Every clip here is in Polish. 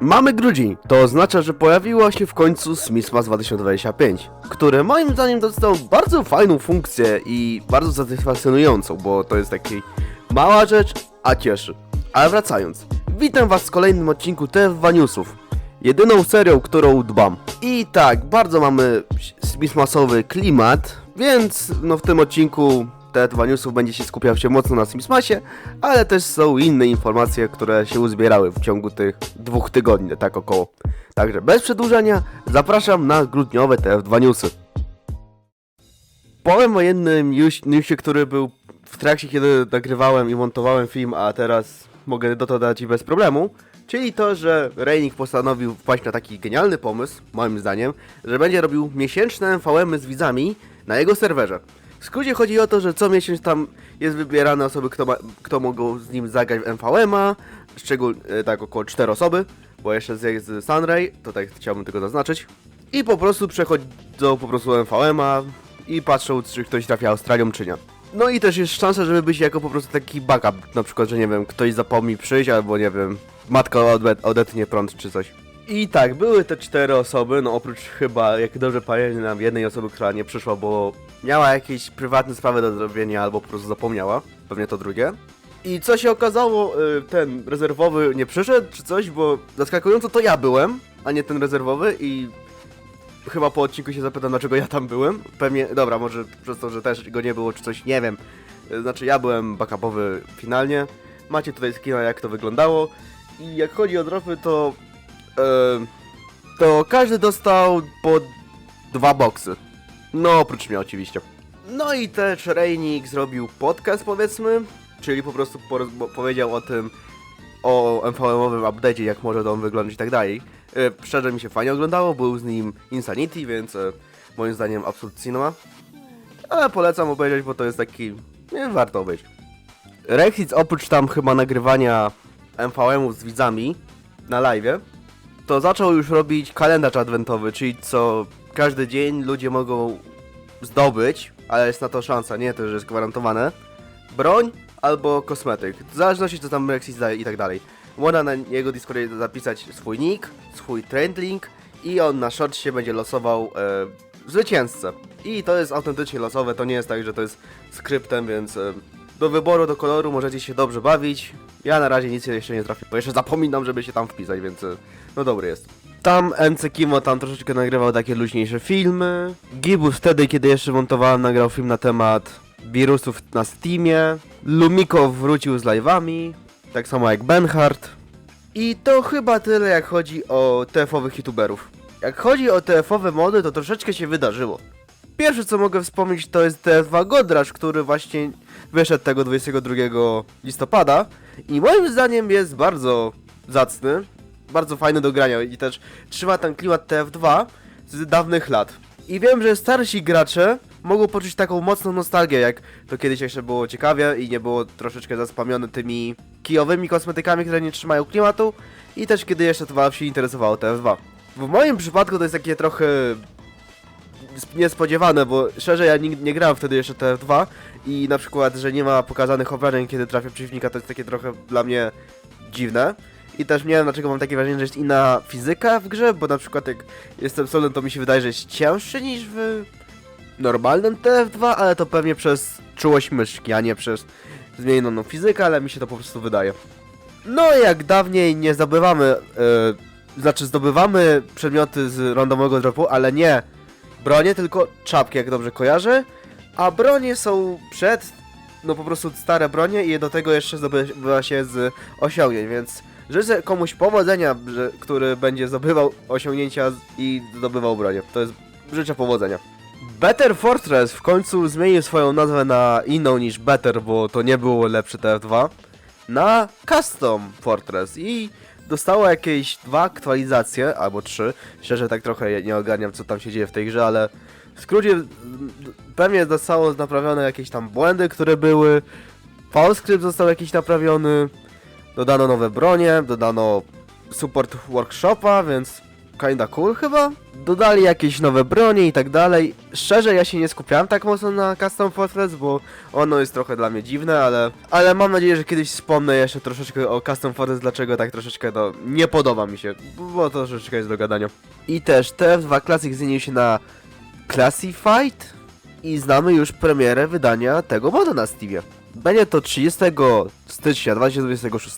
Mamy grudzień, to oznacza, że pojawiło się w końcu Smithmas 2025, który moim zdaniem dostał bardzo fajną funkcję i bardzo satysfakcjonującą, bo to jest taki mała rzecz, a cieszy. Ale wracając, witam was w kolejnym odcinku TF2 Newsów, jedyną serią, którą dbam. I tak, bardzo mamy Smithmasowy klimat, więc no w tym odcinku TF2 Newsów będzie się skupiał się mocno na Smithmasie, ale też są inne informacje, które się uzbierały w ciągu tych dwóch tygodni, tak około. Także bez przedłużania, zapraszam na grudniowe TF2 Newsy. Jednym news- newsie, który był w trakcie, kiedy nagrywałem i montowałem film, a teraz mogę do to dać i bez problemu. Czyli to, że Reinik postanowił wpaść na taki genialny pomysł, moim zdaniem, że będzie robił miesięczne MVM z widzami na jego serwerze. W skrócie chodzi o to, że co miesiąc tam jest wybierane osoby, kto, ma, kto mogą z nim zagrać w MVM-a, szczególnie tak około 4 osoby, bo jeszcze jest z Sunray, tutaj chciałbym tylko zaznaczyć. I po prostu przechodzą po prostu MVM-a i patrzą, czy ktoś trafia Australią, czy nie. No i też jest szansa, żeby być jako po prostu taki backup, na przykład, że nie wiem, ktoś zapomni przyjść, albo nie wiem, matka odetnie prąd, czy coś. I tak, były te cztery osoby, no oprócz chyba, jak dobrze pamiętam, jednej osoby, która nie przyszła, bo miała jakieś prywatne sprawy do zrobienia, albo po prostu zapomniała, pewnie to drugie. I co się okazało, y, ten rezerwowy nie przyszedł, czy coś, bo zaskakująco to ja byłem, a nie ten rezerwowy i chyba po odcinku się zapytam, dlaczego ja tam byłem. Pewnie, dobra, może przez to, że też go nie było, czy coś, nie wiem. Y, Znaczy, ja byłem backupowy finalnie. Macie tutaj skina, jak to wyglądało. I jak chodzi o dropy, to... to każdy dostał po dwa boksy. No, oprócz mnie oczywiście. No i też Reinik zrobił podcast, powiedzmy, czyli po prostu powiedział o tym, o MVM-owym update'cie, jak może to on wyglądać i tak dalej. E, Szczerze mi się fajnie oglądało, był z nim Insanity, więc e, moim zdaniem absolutnie cinema. Ale polecam obejrzeć, bo to jest taki... nie warto obejrzeć. Rexit oprócz tam chyba nagrywania MVM-ów z widzami na live, to zaczął już robić kalendarz adwentowy, czyli co każdy dzień ludzie mogą zdobyć, ale jest na to szansa, nie to, że jest gwarantowane, broń albo kosmetyk, w zależności co tam Rexit daje i tak dalej. Można na jego Discordzie zapisać swój nick, swój trend link i on na shortsie będzie losował e, zwycięzcę. I to jest autentycznie losowe, to nie jest tak, że to jest skryptem, więc e, do wyboru, do koloru możecie się dobrze bawić. Ja na razie nic jeszcze nie trafię, bo jeszcze zapominam, żeby się tam wpisać, więc e, no dobry jest. Tam MC Kimo tam troszeczkę nagrywał takie luźniejsze filmy. Gibus wtedy, kiedy jeszcze montowałem, nagrał film na temat wirusów na Steamie. Lumiko wrócił z live'ami, tak samo jak Benhard. I to chyba tyle, jak chodzi o TF-owych youtuberów. Jak chodzi o TF-owe mody, to troszeczkę się wydarzyło. Pierwsze co mogę wspomnieć to jest TF2 Godrasz, który właśnie wyszedł tego 22 listopada i moim zdaniem jest bardzo zacny, bardzo fajny do grania i też trzyma ten klimat TF2 z dawnych lat. I wiem, że starsi gracze mogą poczuć taką mocną nostalgię, jak to kiedyś jeszcze było ciekawie i nie było troszeczkę zaspamione tymi kijowymi kosmetykami, które nie trzymają klimatu i też kiedy jeszcze to się interesowało TF2. W moim przypadku to jest takie trochę niespodziewane, bo szczerze ja nigdy nie grałem wtedy jeszcze TF2 i na przykład, że nie ma pokazanych obrażeń, kiedy trafia przeciwnika, to jest takie trochę dla mnie dziwne. I też nie wiem dlaczego mam takie wrażenie, że jest inna fizyka w grze, bo na przykład jak jestem solem, to mi się wydaje, że jest cięższy niż w normalnym TF2, ale to pewnie przez czułość myszki, a nie przez zmienioną fizykę, ale mi się to po prostu wydaje. No jak dawniej nie zdobywamy, yy, znaczy zdobywamy przedmioty z randomowego dropu, ale nie bronie, tylko czapki, jak dobrze kojarzę, a bronie są przed, no po prostu stare bronie i do tego jeszcze zdobywa się z osiągnięć, więc życzę komuś powodzenia, że, który będzie zdobywał osiągnięcia i zdobywał bronię. To jest, życzę powodzenia. Better Fortress w końcu zmienił swoją nazwę na inną niż Better, bo to nie było lepsze TF2, na Custom Fortress i dostało jakieś dwa aktualizacje, albo trzy. Szczerze tak trochę nie ogarniam co tam się dzieje w tej grze, ale w skrócie pewnie zostało naprawione jakieś tam błędy, które były. Polskrypt został jakiś naprawiony. Dodano nowe bronie, dodano support workshopa, więc kinda cool chyba. Dodali jakieś nowe bronie i tak dalej. Szczerze, ja się nie skupiałem tak mocno na Custom Fortress, bo ono jest trochę dla mnie dziwne, ale, ale mam nadzieję, że kiedyś wspomnę jeszcze troszeczkę o Custom Fortress, dlaczego tak troszeczkę to nie podoba mi się, bo to troszeczkę jest do gadania. I też TF2 Classic zmienił się na Classified i znamy już premierę wydania tego modu na Steamie. Będzie to 30 stycznia 2026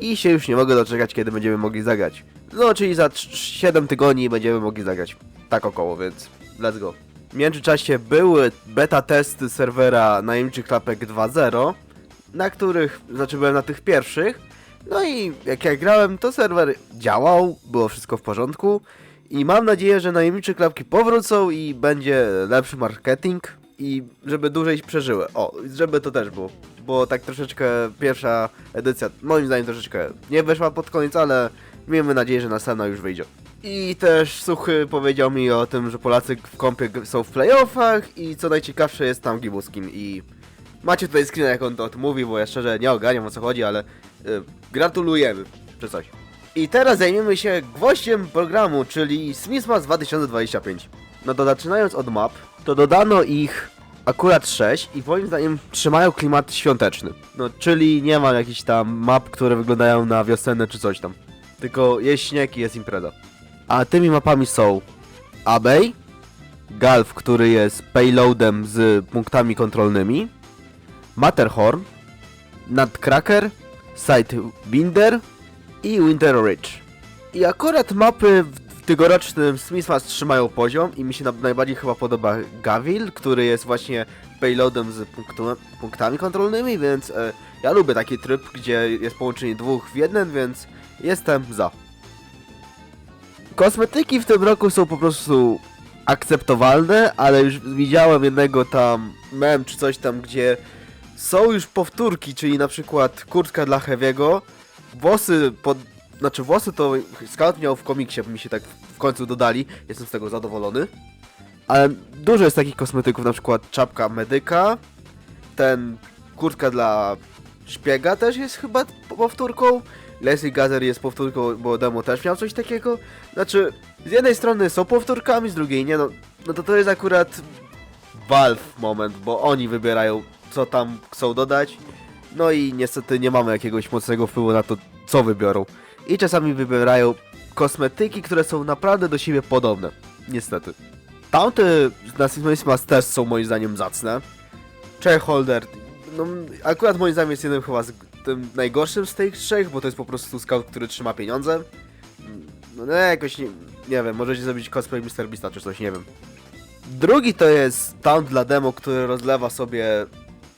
i się już nie mogę doczekać, kiedy będziemy mogli zagrać. No, czyli za 7 tygodni będziemy mogli zagrać. Tak około, więc let's go. W międzyczasie były beta testy serwera najemniczych klapek 2.0, na których, znaczy byłem na tych pierwszych. No i jak ja grałem, to serwer działał, było wszystko w porządku. I mam nadzieję, że najemnicze klapki powrócą i będzie lepszy marketing i żeby dłużej przeżyły. O, żeby to też było. Bo tak troszeczkę pierwsza edycja, moim zdaniem troszeczkę nie weszła pod koniec, ale miejmy nadzieję, że następna już wyjdzie. I też Suchy powiedział mi o tym, że Polacy w kompie g- są w playoffach i co najciekawsze jest tam Gibuskim i macie tutaj screen jak on to o tym mówi, bo ja szczerze nie ogarniam o co chodzi, ale y, gratulujemy, czy coś. I teraz zajmiemy się gwoździem programu, czyli Smithmas 2025. No to zaczynając od map, to dodano ich akurat 6 i moim zdaniem trzymają klimat świąteczny. No czyli nie ma jakichś tam map, które wyglądają na wiosenne czy coś tam. Tylko jest śnieg i jest impreza. A tymi mapami są Abbey, Galf, który jest payloadem z punktami kontrolnymi, Matterhorn, Nutcracker, Sidewinder i Winter Ridge. I akurat mapy w tegorocznym Smithmas trzymają poziom i mi się na, najbardziej chyba podoba Gavil, który jest właśnie payloadem z punktu, punktami kontrolnymi, więc e, ja lubię taki tryb, gdzie jest połączenie dwóch w jeden, więc jestem za. Kosmetyki w tym roku są po prostu akceptowalne, ale już widziałem jednego tam mem czy coś tam, gdzie są już powtórki, czyli na przykład kurtka dla Heavy'ego, włosy pod... Znaczy włosy to Scout miał w komiksie, mi się tak w końcu dodali, jestem z tego zadowolony. Ale dużo jest takich kosmetyków, na przykład czapka medyka, ten kurtka dla szpiega też jest chyba powtórką, Leslie Gazer jest powtórką, bo demo też miał coś takiego. Znaczy, z jednej strony są powtórkami, z drugiej nie, no, no to to jest akurat Valve moment, bo oni wybierają co tam chcą dodać. No i niestety nie mamy jakiegoś mocnego wpływu na to, co wybiorą. I czasami wybierają kosmetyki, które są naprawdę do siebie podobne. Niestety. Tamte na Christmas też są moim zdaniem zacne. Chairholder, no akurat moim zdaniem jest jednym chyba z tym najgorszym z tych trzech, bo to jest po prostu scout, który trzyma pieniądze. No nie, jakoś nie, nie wiem, możecie zrobić cosplay Mr. Beasta czy coś, nie wiem. Drugi to jest Town dla demo, który rozlewa sobie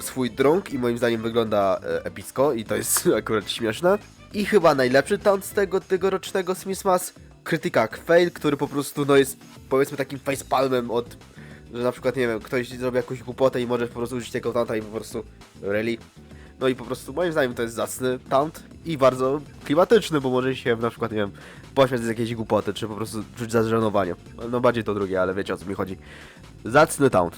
swój drunk i moim zdaniem wygląda e, epicko i to jest akurat śmieszne. I chyba najlepszy taunt z tego tegorocznego Smithmas, Krytykak Fail, który po prostu no jest powiedzmy takim facepalmem od, że na przykład nie wiem, ktoś zrobi jakąś głupotę i możesz po prostu użyć tego taunta i po prostu really. No i po prostu moim zdaniem to jest zacny taunt i bardzo klimatyczny, bo może się na przykład, nie wiem, pośmiać z jakiejś głupoty, czy po prostu czuć zażenowanie. No bardziej to drugie, ale wiecie o co mi chodzi. Zacny taunt.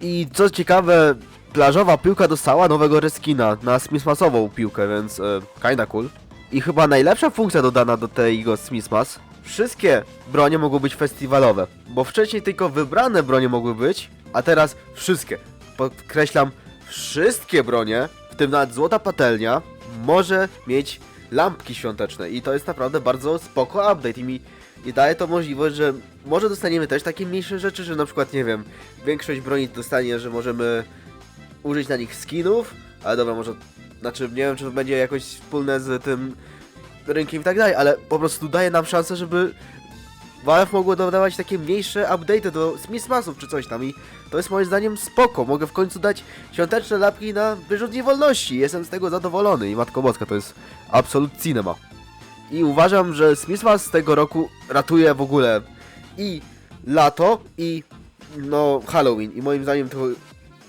I co ciekawe, plażowa piłka dostała nowego reskina na Smithmasową piłkę, więc e, kinda cool. I chyba najlepsza funkcja dodana do tego Smithmas. Wszystkie bronie mogą być festiwalowe, bo wcześniej tylko wybrane bronie mogły być, a teraz wszystkie. Podkreślam, wszystkie bronie, w tym nawet złota patelnia, może mieć lampki świąteczne i to jest naprawdę bardzo spoko update i mi i daje to możliwość, że może dostaniemy też takie mniejsze rzeczy, że na przykład, nie wiem, większość broni dostanie, że możemy użyć na nich skinów, ale dobra, może, znaczy nie wiem, czy to będzie jakoś wspólne z tym rynkiem i tak dalej, ale po prostu daje nam szansę, żeby Valve mogło dodawać takie mniejsze update'y do Smithmasów czy coś tam i to jest moim zdaniem spoko, mogę w końcu dać świąteczne lapki na wyrzutnie wolności, jestem z tego zadowolony i Matko Boska to jest absolut cinema. I uważam, że Smithmas z tego roku ratuje w ogóle i lato i no Halloween. I moim zdaniem to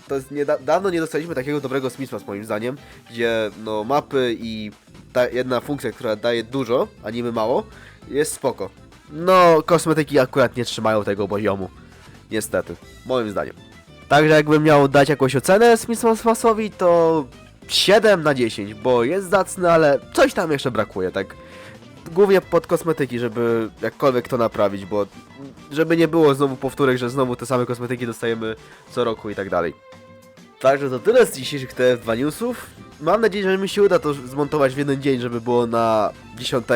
to jest nie, dawno nie dostaliśmy takiego dobrego Smithmas moim zdaniem, gdzie no mapy i ta jedna funkcja, która daje dużo, a niby mało, jest spoko. No, kosmetyki akurat nie trzymają tego poziomu. Niestety, moim zdaniem. Także jakbym miał dać jakąś ocenę Smithmasowi, to 7 na 10, bo jest zacny, ale coś tam jeszcze brakuje, tak głównie pod kosmetyki, żeby jakkolwiek to naprawić, bo żeby nie było znowu powtórek, że znowu te same kosmetyki dostajemy co roku i tak dalej. Także to tyle z dzisiejszych TF2 newsów. Mam nadzieję, że mi się uda to zmontować w jeden dzień, żeby było na 10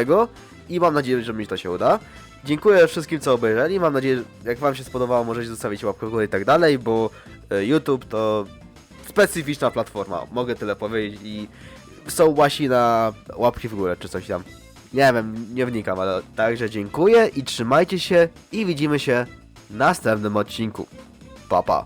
i mam nadzieję, że mi to się uda. Dziękuję wszystkim, co obejrzeli. Mam nadzieję, że jak wam się spodobało, możecie zostawić łapkę w górę i tak dalej, bo e, YouTube to specyficzna platforma, mogę tyle powiedzieć i są łasi na łapki w górę czy coś tam. Nie wiem, nie wnikam, ale także dziękuję i trzymajcie się i widzimy się w następnym odcinku. Pa pa.